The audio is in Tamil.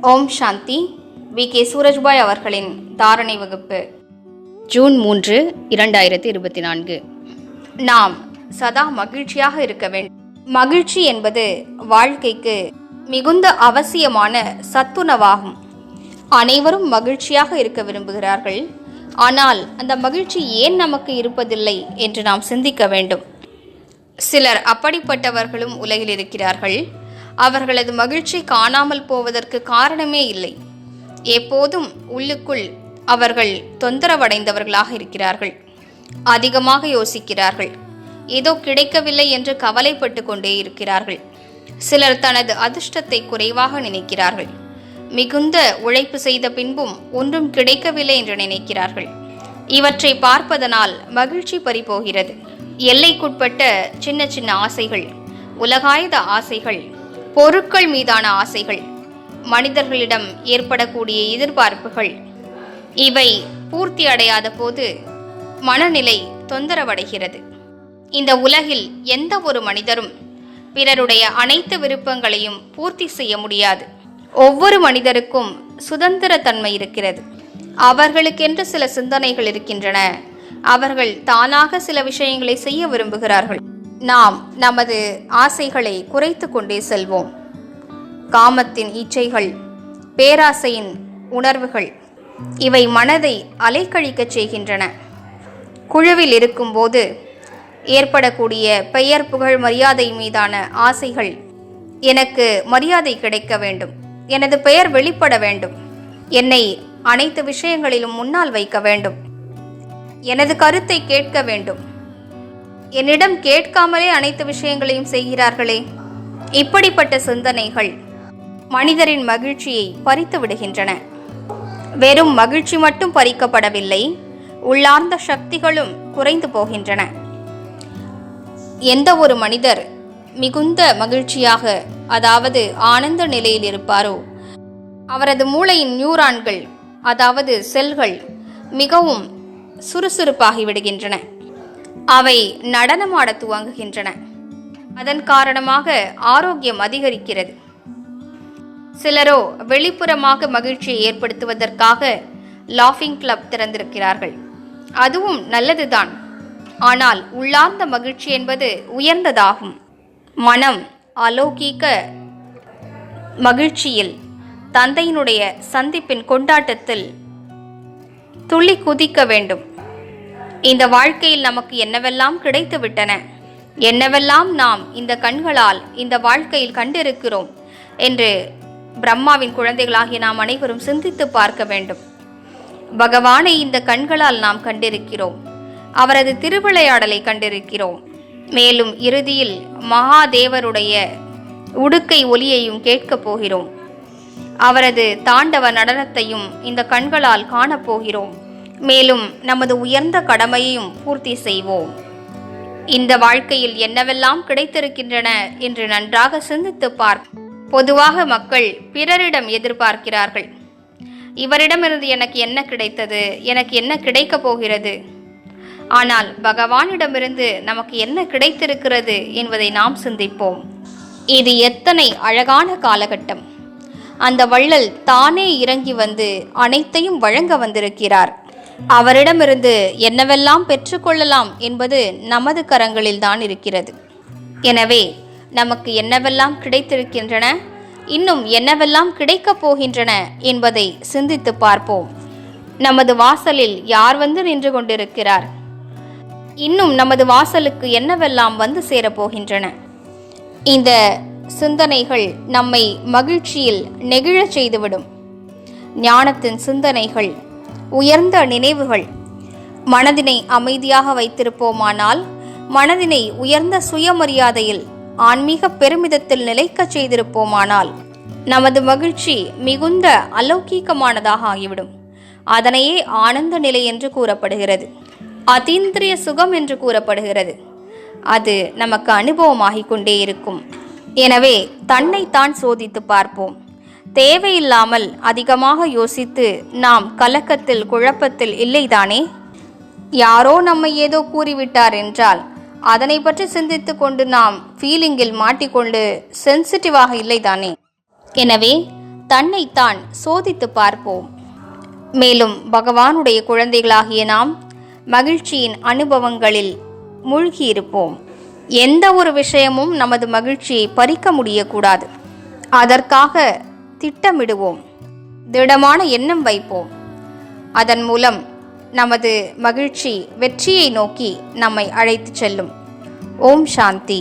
Om Shanti. We. K. Surajbhai அவர்களின் தாரணை வகுப்பு. ஜூன் மூன்று இரண்டாயிரத்தி இருபத்தி நான்கு. நாம் சதா மகிழ்ச்சியாக இருக்க வேண்டும். மகிழ்ச்சி என்பது வாழ்க்கைக்கு மிகுந்த அவசியமான சத்துணவாகும். அனைவரும் மகிழ்ச்சியாக இருக்க விரும்புகிறார்கள். ஆனால் அந்த மகிழ்ச்சி ஏன் நமக்கு இருப்பதில்லை என்று நாம் சிந்திக்க வேண்டும். சிலர் அப்படிப்பட்டவர்களும் உலகில் இருக்கிறார்கள். அவர்களது மகிழ்ச்சி காணாமல் போவதற்கு காரணமே இல்லை. எப்போதும் உள்ளுக்குள் அவர்கள் தொந்தரவடைந்தவர்களாக இருக்கிறார்கள். அதிகமாக யோசிக்கிறார்கள். ஏதோ கிடைக்கவில்லை என்று கவலைப்பட்டு கொண்டே இருக்கிறார்கள். சிலர் தனது அதிர்ஷ்டத்தை குறைவாக நினைக்கிறார்கள். மிகுந்த உழைப்பு செய்த பின்பும் ஒன்றும் கிடைக்கவில்லை என்று நினைக்கிறார்கள். இவற்றை பார்ப்பதனால் மகிழ்ச்சி பறிபோகிறது. எல்லைக்குட்பட்ட சின்ன சின்ன ஆசைகள் உலகாயுத ஆசைகள் பொருட்கள் மீதான ஆசைகள். மனிதர்களிடம் ஏற்படக்கூடிய எதிர்பார்ப்புகள். இவை பூர்த்தி அடையாத போது மனநிலை தொந்தரவடைகிறது. இந்த உலகில் எந்த ஒரு மனிதரும் பிறருடைய அனைத்து விருப்பங்களையும் பூர்த்தி செய்ய முடியாது. ஒவ்வொரு மனிதருக்கும் சுதந்திர தன்மை இருக்கிறது. அவர்களுக்கென்று சில சிந்தனைகள் இருக்கின்றன. அவர்கள் தானாக சில விஷயங்களை செய்ய விரும்புகிறார்கள். நாம் நமது ஆசைகளை குறைத்து கொண்டே செல்வோம். காமத்தின் இச்சைகள் பேராசையின் உணர்வுகள் இவை மனதை அலைக்கழிக்கச் செய்கின்றன. குழுவில் இருக்கும்போது ஏற்படக்கூடிய பெயர் புகழ் மரியாதை மீதான ஆசைகள் எனக்கு மரியாதை கிடைக்க வேண்டும். எனது பெயர் வெளிப்பட வேண்டும். என்னை அனைத்து விஷயங்களிலும் முன்னால் வைக்க வேண்டும். எனது கருத்தை கேட்க வேண்டும். என்னிடம் கேட்காமலே அனைத்து விஷயங்களையும் செய்கிறார்களே. இப்படிப்பட்ட சிந்தனைகள் மனிதரின் மகிழ்ச்சியை பறித்து விடுகின்றன. வெறும் மகிழ்ச்சி மட்டும் பறிக்கப்படவில்லை உள்ளார்ந்த சக்திகளும் குறைந்து போகின்றன. எந்த ஒரு மனிதர் மிகுந்த மகிழ்ச்சியாக அதாவது ஆனந்த நிலையில் இருப்பாரோ அவரது மூளையின் நியூரான்கள் அதாவது செல்கள் மிகவும் சுறுசுறுப்பாகி விடுகின்றன. அவை நடனமாட துவங்குகின்றன. அதன் காரணமாக ஆரோக்கியம் அதிகரிக்கிறது. சிலரோ வெளிப்புறமாக மகிழ்ச்சியை ஏற்படுத்துவதற்காக லாஃபிங் கிளப் திறந்திருக்கிறார்கள். அதுவும் நல்லதுதான். ஆனால் உள்ளார்ந்த மகிழ்ச்சி என்பது உயர்ந்ததாகும். மனம் அலௌகீக மகிழ்ச்சியில் தந்தையினுடைய சந்திப்பின் கொண்டாட்டத்தில் துள்ளி குதிக்க வேண்டும். இந்த வாழ்க்கையில் நமக்கு என்னவெல்லாம் கிடைத்துவிட்டன? என்னவெல்லாம் நாம் இந்த கண்களால் இந்த வாழ்க்கையில் கண்டிருக்கிறோம்? என்று பிரம்மாவின் குழந்தைகளாகிய நாம் அனைவரும் சிந்தித்து பார்க்க வேண்டும். பகவானை இந்த கண்களால் நாம் கண்டிருக்கிறோம். அவரது திருவிளையாடலை கண்டிருக்கிறோம். மேலும் இறுதியில் மகாதேவருடைய உடுக்கை ஒலியையும் கேட்கப் போகிறோம். அவரது தாண்டவ நடனத்தையும் இந்த கண்களால் காணப்போகிறோம் மேலும் நமது உயர்ந்த கடமையையும் பூர்த்தி செய்வோம். இந்த வாழ்க்கையில் என்னவெல்லாம் கிடைத்திருக்கின்றன என்று நன்றாக சிந்தித்து பார் பொதுவாக மக்கள் பிறரிடம் எதிர்பார்க்கிறார்கள். இவரிடமிருந்து எனக்கு என்ன கிடைத்தது? எனக்கு என்ன கிடைக்கப் போகிறது? ஆனால் பகவானிடமிருந்து நமக்கு என்ன கிடைத்திருக்கிறது என்பதை நாம் சிந்திப்போம். இது எத்தனை அழகான காலகட்டம். அந்த வள்ளல் தானே இறங்கி வந்து அனைத்தையும் வழங்க வந்திருக்கிறார். அவரிடமிருந்து என்னவெல்லாம் பெற்றுக்கொள்ளலாம் என்பது நமது கரங்களில்தான் இருக்கிறது. எனவே நமக்கு என்னவெல்லாம் கிடைத்திருக்கின்றன இன்னும் என்னவெல்லாம் கிடைக்கப் போகின்றன என்பதை சிந்தித்து பார்ப்போம். நமது வாசலில் யார் வந்து நின்று கொண்டிருக்கிறார்? இன்னும் நமது வாசலுக்கு என்னவெல்லாம் வந்து சேரப்போகின்றன இந்த சிந்தனைகள் நம்மை மகிழ்ச்சியில் நெகிழச் செய்துவிடும். ஞானத்தின் சிந்தனைகள் உயர்ந்த நினைவுகள். மனதினை அமைதியாக வைத்திருப்போமானால் மனதினை உயர்ந்த சுயமரியாதையில் ஆன்மீக பெருமிதத்தில் நிலைக்கச் செய்திருப்போமானால் நமது மகிழ்ச்சி மிகுந்த அலௌகீகமானதாக ஆகிவிடும். அதனையே ஆனந்த நிலை என்று கூறப்படுகிறது. அதீந்திரிய சுகம் என்று கூறப்படுகிறது. அது நமக்கு அனுபவமாகிக் கொண்டே இருக்கும். எனவே தன்னைத்தான் சோதித்து பார்ப்போம். தேவையில்லாமல் அதிகமாக யோசித்து நாம் கலக்கத்தில் குழப்பத்தில் இல்லைதானே? யாரோ நம்மை ஏதோ கூறிவிட்டார் என்றால் அதனை பற்றி சிந்தித்து கொண்டு நாம் ஃபீலிங்கில் மாட்டிக்கொண்டு சென்சிட்டிவாக இல்லைதானே? எனவே தன்னைத்தான் சோதித்து பார்ப்போம். மேலும் பகவானுடைய குழந்தைகளாகிய நாம் மகிழ்ச்சியின் அனுபவங்களில் மூழ்கியிருப்போம். எந்த ஒரு விஷயமும் நமது மகிழ்ச்சியை பறிக்க முடியக்கூடாது. அதற்காக திட்டமிடுவோம். திடமான எண்ணம் வைப்போம். அதன் மூலம் நமது மகிழ்ச்சி வெற்றியை நோக்கி நம்மை அழைத்துச் செல்லும். ஓம் சாந்தி.